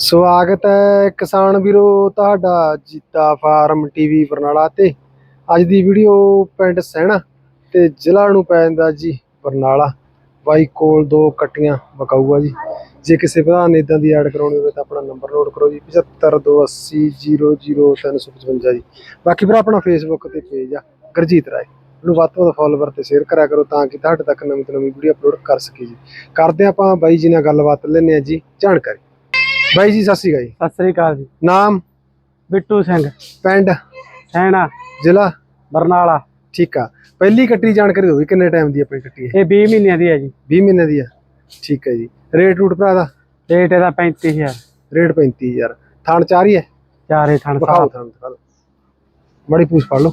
ਸਵਾਗਤ ਹੈ ਕਿਸਾਨ ਵੀਰੋ ਤੁਹਾਡਾ ਜੀਤਾ ਫਾਰਮ ਟੀਵੀ ਬਰਨਾਲਾ ਤੇ। ਅੱਜ ਦੀ ਵੀਡੀਓ ਪਿੰਡ ਸਹਿਣਾ ਤੇ ਜ਼ਿਲ੍ਹਾ ਨੂੰ ਪੈ ਜਾਂਦਾ ਜੀ ਬਰਨਾਲਾ। ਬਾਈ ਕੋਲ ਦੋ ਕੱਟੀਆਂ ਬਕਾਊਆ ਜੀ। ਜੇ ਕਿਸੇ ਭਰਾ ਨੇ ਇਦਾਂ ਦੀ ਐਡ ਕਰਾਉਣੀ ਹੋਵੇ ਤਾਂ ਆਪਣਾ ਨੰਬਰ ਨੋਟ ਕਰੋ ਜੀ 7528000355 ਜੀ। ਬਾਕੀ ਭਰਾ ਆਪਣਾ ਫੇਸਬੁੱਕ ਤੇ ਪੇਜ ਆ, ਗੁਰਜੀਤ ਰਾਏ। ਨੂੰ ਵੱਧ ਤੋਂ ਵੱਧ ਫੋਲੋਵਰ ਤੇ ਸ਼ੇਅਰ ਕਰਿਆ ਕਰੋ ਤਾਂ ਕਿ ਤੁਹਾਡੇ ਤੱਕ ਨਵੀਂ ਤੋਂ ਨਵੀਂ ਵੀਡੀਓ ਅਪਲੋਡ ਕਰ ਸਕੀ ਜੀ। ਕਰਦੇ ਹਾਂ ਆਪਾਂ ਬਾਈ ਜੀ ਨਾਲ ਗੱਲਬਾਤ, ਲੈਂਦੇ ਆ ਜੀ ਜਾਣਕਾਰੀ। ਬਾਈ ਜੀ ਸਤਿ ਸ਼੍ਰੀ ਅਕਾਲ ਜੀ। ਸਤਿ ਸ੍ਰੀ ਅਕਾਲ ਜੀ। ਨਾਮ? ਬਿੱਟੂ ਸਿੰਘ। ਪਿੰਡ? ਸੈਣਾ। ਜ਼ਿਲ੍ਹਾ? ਬਰਨਾਲਾ। ਠੀਕ ਆ। ਪਹਿਲੀ ਕੱਟੀ ਜਾਣਕਾਰੀ ਦਿਓ ਵੀ ਕਿੰਨੇ ਟਾਈਮ ਦੀ ਆਪਣੀ ਕੱਟੀ ਹੈ ਇਹ 20 ਮਹੀਨਿਆਂ ਦੀ ਹੈ ਜੀ। 20 ਮਹੀਨੇ ਦੀ ਆ। ਠੀਕ ਹੈ ਜੀ। ਰੇਟ ਰੂਟ ਭਰਾ ਦਾ? ਰੇਟ ਇਹਦਾ 35000 ਰੇਟ 35000 ਥਾਣ ਚਾਰ ਹੀ ਹੈ ਚਾਰੇ ਥਣ ਵਿਖਾਓ ਸਾਹਿਬ ਥਾਣ ਦਿਖਾ ਲਓ ਮੜੀ ਪੂਛ ਫੜ ਲਓ।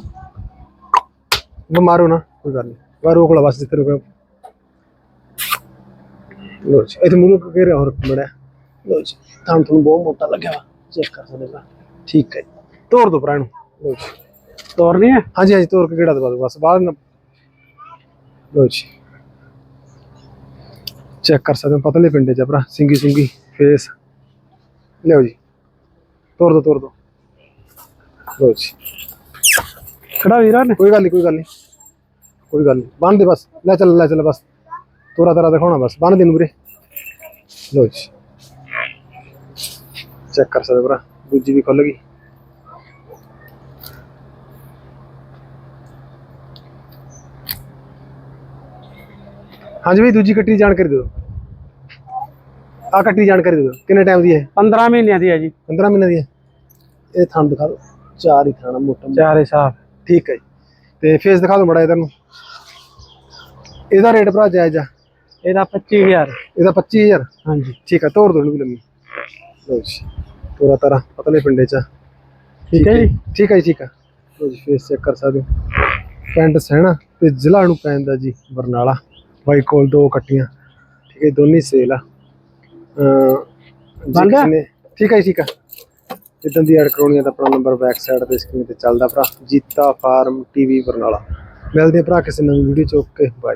ਬਿਮਾਰੋ ਨਾ ਕੋਈ ਗੱਲ ਨਹੀਂ। ਵਾ ਰੋਕ ਲਾ ਬਸ ਜਿੱਥੇ ਰੁਕਣਾ। ਲੋ ਜੀ ਇਹ ਮੂਲ ਕੇ ਰਿਹਾ ਹੋਰ ਮੜਿਆ ਲੋ ਜੀ ਥਾਣ ਤੁਹਾਨੂੰ ਬਹੁਤ ਮੋਟਾ ਲੱਗਿਆ ਚੈੱਕ ਕਰ ਸਕਦੇ ਭਰਾ ਠੀਕ ਹੈ ਜੀ। ਤੋੜ ਦੋ ਭਰਾ ਨੂੰ ਲੋ ਜੀ। ਤੋਰਨੀ ਹੈ? ਹਾਂਜੀ ਹਾਂਜੀ ਤੋੜ ਕੇ ਕਿਹੜਾ ਦਵਾ ਦਿਓ। ਬਸ ਬਾਹਰ ਲੋ ਜੀ। ਚੈੱਕ ਕਰ ਸਕਦੇ ਹੋ, ਪਤਲੇ ਪਿੰਡੇ ਚ ਭਰਾ। ਸਿੰਗੀ, ਸੁੰਗੀ ਫੇਸ ਲਿਓ ਜੀ। ਤੋੜ ਦੋ ਤੋੜ ਦੋ। ਲੋ ਜੀ। ਖੜਾ ਵੀਰਾਂ ਨੇ। ਕੋਈ ਗੱਲ ਨਹੀਂ, ਕੋਈ ਗੱਲ ਨਹੀਂ। ਕੋਈ ਗੱਲ ਨਹੀਂ। ਬੰਨ ਦੇ ਬਸ। ਲੈ ਚੱਲ ਲੈ ਚੱਲ ਬਸ। ਤੋਰਾ ਤਰਾ ਦਿਖਾਉਣਾ ਬਸ। ਬੰਨ ਦੇ ਨੂੰ ਵੀਰੇ ਲੋ ਜੀ। ਚੈੱਕ ਕਰ ਸਕਦੇ ਹੋ ਭਰਾ। ਦੂਜੀ ਵੀ ਖੁੱਲ ਗਈ। ਹਾਂਜੀ ਵੀ ਦੂਜੀ ਕੱਟੀ ਦੀ ਜਾਣਕਾਰੀ ਦਿਓ। ਆ ਕੱਟੀ ਦੀ ਜਾਣਕਾਰੀ ਦਿਓ। ਕਿੰਨੇ ਟਾਈਮ ਦੀ ਹੈ? 15 ਮਹੀਨਿਆਂ ਦੀ ਹੈ ਜੀ। 15 ਮਹੀਨੇ ਦੀ ਹੈ। ਇਹ ਥਣ ਦਿਖਾ ਦਿਓ। ਚਾਰ ਹੀ ਥਾਣਾ ਮੋਟਾ। ਚਾਰੇ ਸਾਫ਼। ਠੀਕ ਹੈ ਜੀ। ਤੇ ਫੇਸ ਦਿਖਾ ਦਿਓ ਮੜਾ ਇਹਦਾ ਨੂੰ ਇਹਦਾ ਰੇਟ ਭਰਾ ਜਾਇਜ਼ ਆ। ਇਹਦਾ 25000 ਇਹਦਾ 25000 ਹਾਂਜੀ। ਠੀਕ ਆ ਤੋੜ ਦੋ ਲੰਮੀ। ਲਓ ਜੀ। ਤੋਰਾ ਤਾਰਾ ਪਤਲੇ ਪਿੰਡੇ ਚ। ਠੀਕ ਹੈ ਜੀ। ਠੀਕ ਹੈ ਜੀ ਠੀਕ ਆ ਲਓ ਜੀ ਫੇਸ ਚੈੱਕ ਕਰ ਸਕਦੇ ਹੋ। ਪਿੰਡ ਸਹਿਣਾ ਤੇ ਜ਼ਿਲ੍ਹਾ ਨੂੰ ਪੈਂਦਾ ਜੀ ਬਰਨਾਲਾ। ਬਾਈ ਕੋਲ ਦੋ ਕੱਟੀਆਂ। ਠੀਕ ਹੈ ਦੋਨੇ ਸੇਲ ਆ। ਅ ਬੰਦ? ਠੀਕ ਹੈ ਠੀਕ ਆ ਜਿੱਦਾਂ ਦੀ ਐਡ ਕਰਾਉਣੀ ਆ ਤਾਂ ਆਪਣਾ ਨੰਬਰ ਬੈਕ ਸਾਈਡ ਤੇ ਸਕਰੀਨ ਤੇ ਚੱਲਦਾ ਭਰਾ। Jeeta farm TV Barnala. ਮਿਲਦੇ ਭਰਾ ਕਿਸੇ ਨਵੀਂ ਵੀਡੀਓ ਚ। Okay bye